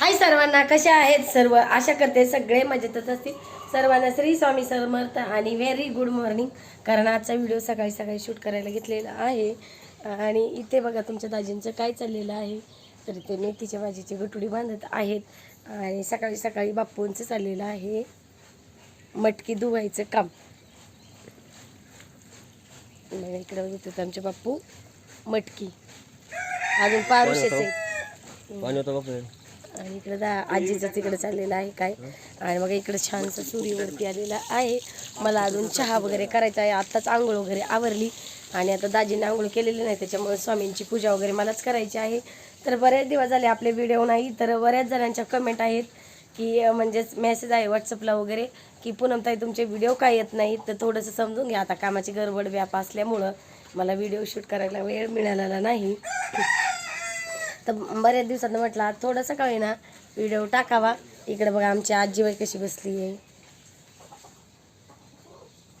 हाय सर्वांना कशा आहेत सर्व? आशा करते सगळे मजेतच असतील. सर्वांना श्री स्वामी समर्थ आणि व्हेरी गुड मॉर्निंग कारण आजचा व्हिडिओ सकाळी सकाळी शूट करायला घेतलेला आहे. आणि इथे बघा तुमच्या दाजींचं काय चाललेलं आहे. तर ते मेथीच्या भाजीची गटुडी बांधत आहेत. आणि सकाळी सकाळी बाप्पूंचं चाललेलं आहे. मटकी धुवायचं काम. मग इकडे बघितलं आमचे बाप्पू मटकी. अजून पारुशेच आणि इकडे दा आजीचं तिकडे चाललेलं आहे काय. आणि मग इकडे छानसं चुरीवरती आलेला आहे. मला अजून चहा वगैरे करायचा आहे. आत्ताच आंघोळ वगैरे आवरली. आणि आता दाजीने आंघोळ केलेली नाही त्याच्यामुळे स्वामींची पूजा वगैरे मलाच करायची आहे. तर बरेच दिवस झाले आपले व्हिडिओ नाही तर बऱ्याच जणांच्या कमेंट आहेत की म्हणजेच मेसेज आहे व्हॉट्सअपला वगैरे की पूनमताई तुमचे व्हिडिओ काय येत नाहीत? तर थोडंसं समजून घ्या. आता कामाची गडबड व्याप असल्यामुळं मला व्हिडिओ शूट करायला वेळ मिळालेला नाही. तर बऱ्याच दिवसात म्हटलं थोडंसं का ना व्हिडिओ टाकावा. इकडे बघा आमची आजीबाई कशी बसली आहे.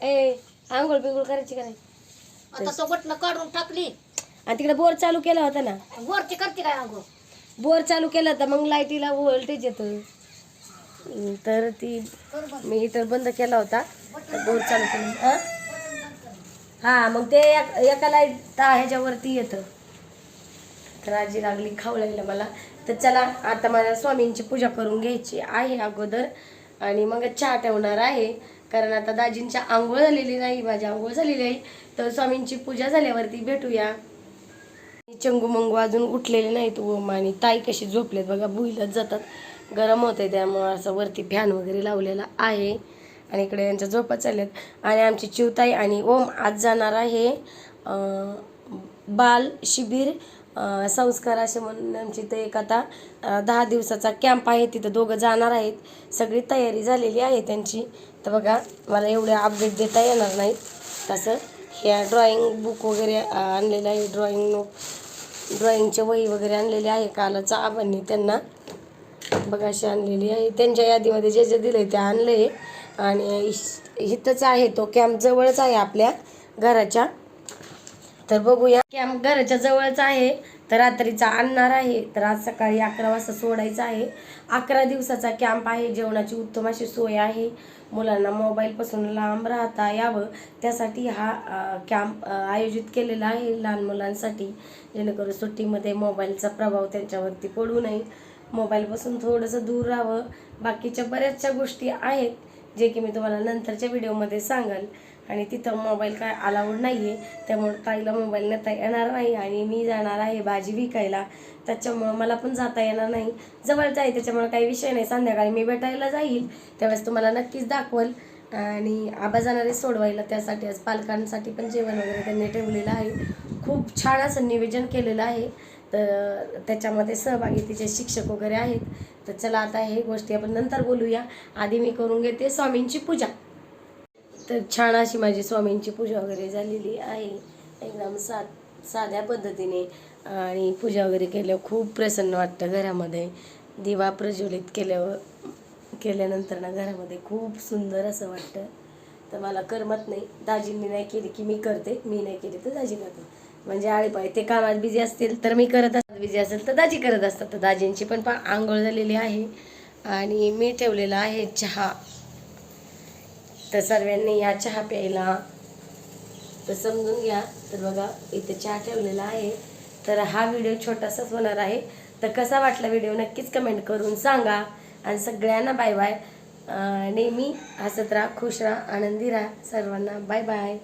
ए आंघोळ बिंघोळ करायची का नाही? आता तो बटन काढून टाकली. आणि तिकडे बोर चालू केला होता ना. वरती करते काय अगो बोर चालू केला होता मग लाईटीला व्होल्टेज येतं तर ती मी हिटर बंद केला होता. तर बोर चालू केला. हा? हा मग ते एक- एका लाइट ह्याच्यावरती येतं. तर आजी लागली खावळायला मला. तर चला आता मला स्वामींची पूजा करून घ्यायची आहे अगोदर. आणि मग चहा ठेवणार आहे. कारण आता दाजींची आंघोळ झालेली नाही माझी आंघोळ झालेली आहे. तर स्वामींची पूजा झाल्यावरती भेटूया. चंगू मंगू अजून उठलेले नाहीत ओम आणि ताई कशी झोपलेत बघा भुईलाच जातात. गरम होते त्यामुळं असं वरती फॅन वगैरे लावलेला आहे. आणि इकडे यांच्या झोपा चालल्यात. आणि आमची चिवताई आणि ओम आज जाणार आहे बाल शिबिर संस्कार असे म्हणून आमची इथं एक आता दहा दिवसाचा कॅम्प आहे. तिथं दोघं जाणार आहेत. सगळी तयारी झालेली आहे त्यांची. तर बघा मला एवढे अपडेट देता येणार नाहीत. तसं ह्या ड्रॉइंग बुक वगैरे आणलेलं आहे. ड्रॉइंग नोट ड्रॉइंगचे वही वगैरे आणलेले आहे. कालच आबांनी त्यांना बघा अशी आणलेली आहे. त्यांच्या यादीमध्ये जे जे दिले ते आणलं आहे आणि हिथंच इथंच आहे तो कॅम्प जवळच आहे आपल्या घराच्या. तर बघूया. कॅम्प घराच्या जवळच आहे तर रात्रीचा आणणार आहे. तर आज सकाळी अकरा वाजता सोडायचं आहे. अकरा दिवसाचा कॅम्प आहे. जेवणाची उत्तम अशी सोय आहे. मुलांना मोबाईलपासून लांब राहता यावं. त्यासाठी हा कॅम्प आयोजित केलेला आहे. लहान मुलांसाठी. जेणेकरून सुट्टीमध्ये मोबाईलचा प्रभाव त्यांच्यावरती पडू नये. मोबाईलपासून थोडंसं दूर राहावं. बाकीच्या बऱ्याचशा गोष्टी आहेत. जे की मी तुम्हाला नंतरच्या व्हिडिओमध्ये सांगाल. आणि तिथं मोबाईल काय अलाउड नाही आहे त्यामुळं ताईला मोबाईल नेता येणार नाही आणि मी जाणार आहे भाजी विकायला. त्याच्यामुळं मला पण जाता येणार नाही. जवळच आहे त्याच्यामुळं काही विषय नाही. संध्याकाळी मी भेटायला जाईल. त्यावेळेस तुम्हाला नक्कीच दाखवल. आणि आबा जाणारे सोडवायला. त्यासाठी आज पालकांसाठी पण जेवण वगैरे त्यांनी ठेवलेलं आहे. खूप छान असं नियोजन केलेलं आहे. तर त्याच्यामध्ये सहभागी तिचे शिक्षक वगैरे आहेत. तर चला आता हे गोष्टी आपण नंतर बोलूया. आधी मी करून घेते स्वामींची पूजा. तर छान अशी माझी स्वामींची पूजा वगैरे झालेली आहे. एकदम सा साध्या पद्धतीने. आणि पूजा वगैरे केल्यावर खूप प्रसन्न वाटतं घरामध्ये. दिवा प्रज्वलित केल्यावर केल्यानंतर ना घरामध्ये खूप सुंदर असं वाटतं. तर मला करमत नाही. दाजींनी नाही केली की मी करते. मी नाही केली तर दाजी करते म्हणजे आळीपाय ते कामात बिझी असतील तर मी करत असतात बिझी असेल तर दाजी करत असतात. तर दाजींची पण पा आंघोळ झालेली आहे. आणि मी ठेवलेला आहे चहा. तर सर्वांनी या चहा प्यायला. तर समजून घ्या. तर बघा इथे चहा ठेवलेला आहे. तर हा व्हिडिओ छोटासाच होणार आहे. तर कसा वाटला व्हिडिओ नक्कीच कमेंट करून सांगा. आणि सगळ्यांना बाय बाय नेहमी हसत राहा खुश राहा आनंदी राहा. सर्वांना बाय बाय